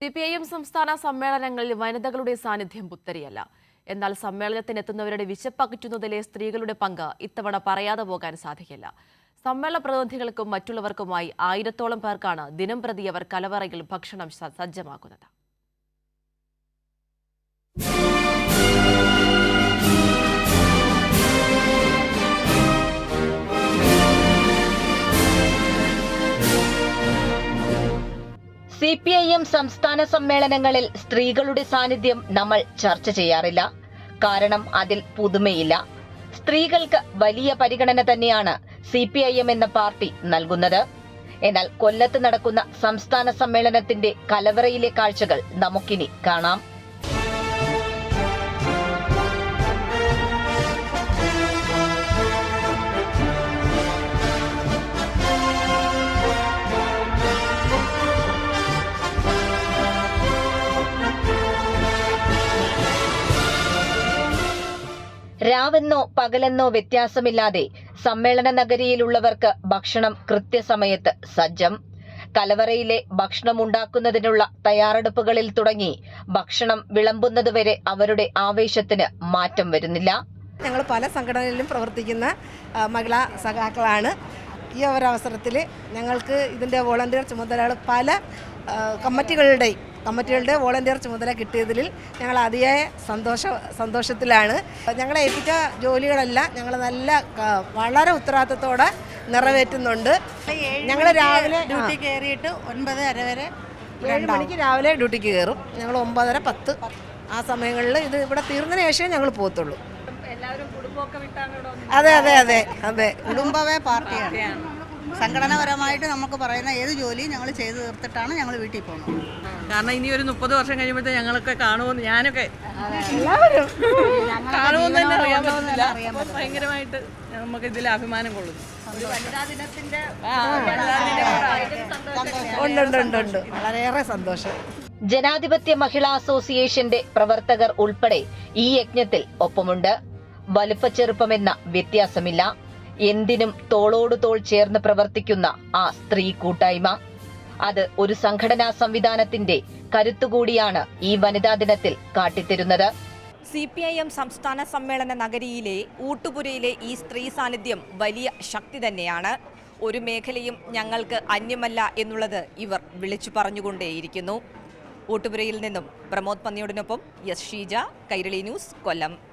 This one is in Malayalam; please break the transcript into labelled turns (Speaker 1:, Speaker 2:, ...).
Speaker 1: സി പി ഐ എം സംസ്ഥാന സമ്മേളനങ്ങളിൽ വനിതകളുടെ സാന്നിധ്യം പുത്തരിയല്ല. എന്നാൽ സമ്മേളനത്തിനെത്തുന്നവരുടെ വിശപ്പകറ്റുന്നതിലെ സ്ത്രീകളുടെ പങ്ക് ഇത്തവണ പറയാതെ പോകാൻ സാധിക്കില്ല. സമ്മേളന പ്രതിനിധികൾക്കും മറ്റുള്ളവർക്കുമായി ആയിരത്തോളം പേർക്കാണ് ദിനം പ്രതി അവർ കലവറയിൽ ഭക്ഷണം സജ്ജമാക്കുന്നത്.
Speaker 2: സി പി ഐ എം സംസ്ഥാന സമ്മേളനങ്ങളിൽ സ്ത്രീകളുടെ സാന്നിധ്യം നമ്മൾ ചർച്ച ചെയ്യാറില്ല. കാരണം അതിൽ പുതുമയില്ല. സ്ത്രീകൾക്ക് വലിയ പരിഗണന തന്നെയാണ് സി പി ഐ എം എന്ന പാർട്ടി നൽകുന്നത്. എന്നാൽ കൊല്ലത്ത് നടക്കുന്ന സംസ്ഥാന സമ്മേളനത്തിന്റെ കലവറയിലെ കാഴ്ചകൾ നമുക്കിനി കാണാം. രാവെന്നോ പകലെന്നോ വ്യത്യാസമില്ലാതെ സമ്മേളന നഗരിയിലുള്ളവർക്ക് ഭക്ഷണം കൃത്യസമയത്ത് സജ്ജം. കലവറയിലെ ഭക്ഷണം ഉണ്ടാക്കുന്നതിനുള്ള തയ്യാറെടുപ്പുകളിൽ തുടങ്ങി ഭക്ഷണം വിളമ്പുന്നതുവരെ അവരുടെ ആവേശത്തിന് മാറ്റം വരുന്നില്ല.
Speaker 3: ഞങ്ങൾ പല സംഘടനകളിലും പ്രവർത്തിക്കുന്ന മഹിളാ സഖാക്കളാണ്. ഈ ഒരവസരത്തിൽ ഞങ്ങൾക്ക് ഇതിന്റെ വോളണ്ടിയർ ചുമതലകൾ പല കമ്മിറ്റികളുടെയും കമ്മിറ്റികളുടെ വോളണ്ടിയർ ചുമതല കിട്ടിയതിൽ ഞങ്ങൾ അതിയായ സന്തോഷ സന്തോഷത്തിലാണ്. ഞങ്ങളെ ഏൽപ്പിച്ച ജോലികളെല്ലാം ഞങ്ങൾ നല്ല വളരെ ഉത്തരവാദിത്തത്തോടെ നിറവേറ്റുന്നുണ്ട്. ഞങ്ങൾ രാവിലെ
Speaker 4: ഡ്യൂട്ടി കയറിയിട്ട് ഒൻപത് അര വരെ
Speaker 3: ഏഴ് മണിക്ക് രാവിലെ ഡ്യൂട്ടിക്ക് കയറും. ഞങ്ങൾ ഒമ്പതര പത്ത് ആ സമയങ്ങളിൽ ഇത് ഇവിടെ തീർന്നതിന് ശേഷമേ ഞങ്ങൾ പോകത്തുള്ളൂ. അതെ അതെ അതെ അതെ.
Speaker 4: കുടുംബവേ പാർട്ടിയാണ്. സംഘടനാപരമായിട്ട് നമുക്ക് പറയുന്ന ഏത് ജോലിയും ഞങ്ങൾ ചെയ്തു തീർത്തിട്ടാണ് ഞങ്ങൾ വീട്ടിൽ പോകുന്നത്.
Speaker 5: കാരണം ഇനി ഒരു മുപ്പത് വർഷം കഴിയുമ്പോഴത്തെ ഞങ്ങളൊക്കെ കാണുമെന്ന് ഞാനൊക്കെ കാണുമെന്ന് തന്നെ അറിയാൻ പറ്റില്ല ഭയങ്കരമായിട്ട് നമുക്ക് ഇതിൽ അഭിമാനം കൊള്ളുന്നു.
Speaker 3: വളരെയേറെ സന്തോഷം.
Speaker 2: ജനാധിപത്യ മഹിളാ അസോസിയേഷന്റെ പ്രവർത്തകർ ഉൾപ്പെടെ ഈ യജ്ഞത്തിൽ ഒപ്പമുണ്ട്. വലുപ്പച്ചെറുപ്പമെന്ന വ്യത്യാസമില്ല. എന്തിനും തോളോട് തോൾ ചേർന്ന് പ്രവർത്തിക്കുന്ന ആ സ്ത്രീ കൂട്ടായ്മ. അത് ഒരു സംഘടനാ സംവിധാനത്തിന്റെ കരുത്തുകൂടിയാണ് ഈ വനിതാ ദിനത്തിൽ കാട്ടിത്തരുന്നത്.
Speaker 6: സി പി ഐ എം സംസ്ഥാന സമ്മേളന നഗരിയിലെ ഊട്ടുപുരയിലെ ഈ സ്ത്രീ സാന്നിധ്യം വലിയ ശക്തി തന്നെയാണ്. ഒരു മേഖലയും ഞങ്ങൾക്ക് അന്യമല്ല എന്നുള്ളത് ഇവർ വിളിച്ചു പറഞ്ഞുകൊണ്ടേയിരിക്കുന്നു. ഊട്ടുപുരയിൽ നിന്നും പ്രമോദ് പന്നിയോടിനൊപ്പം എസ് ഷീജ കൈരളി ന്യൂസ് കൊല്ലം.